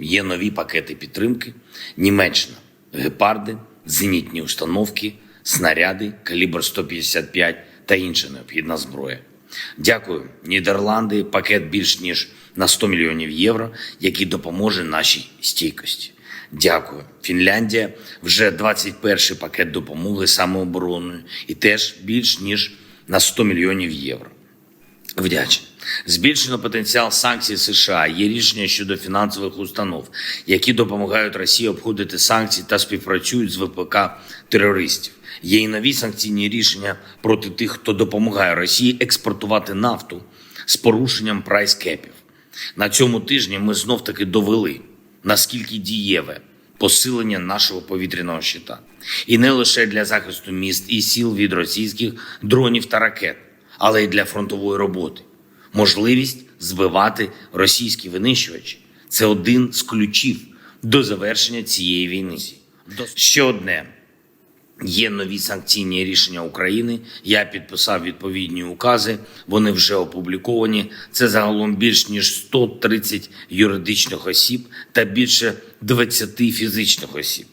Є нові пакети підтримки. Німеччина, гепарди, зенітні установки, снаряди, калібр 155 та інша необхідна зброя. Дякую, Нідерланди. Пакет більш ніж на 100 мільйонів євро, який допоможе нашій стійкості. Дякую, Фінляндія. Вже 21 пакет допомоги самообороною і теж більш ніж на 100 мільйонів євро. Вдячний. Збільшено потенціал санкцій США. Є рішення щодо фінансових установ, які допомагають Росії обходити санкції та співпрацюють з ВПК терористів. Є і нові санкційні рішення проти тих, хто допомагає Росії експортувати нафту з порушенням прайскепів. На цьому тижні ми знов таки довели, наскільки дієве посилення нашого повітряного щита. І не лише для захисту міст і сіл від російських дронів та ракет, але й для фронтової роботи. Можливість збивати російські винищувачі це один з ключів до завершення цієї війни. Ще одне. Є нові санкційні рішення України. Я підписав відповідні укази. Вони вже опубліковані. Це загалом більш ніж 130 юридичних осіб та більше 20 фізичних осіб.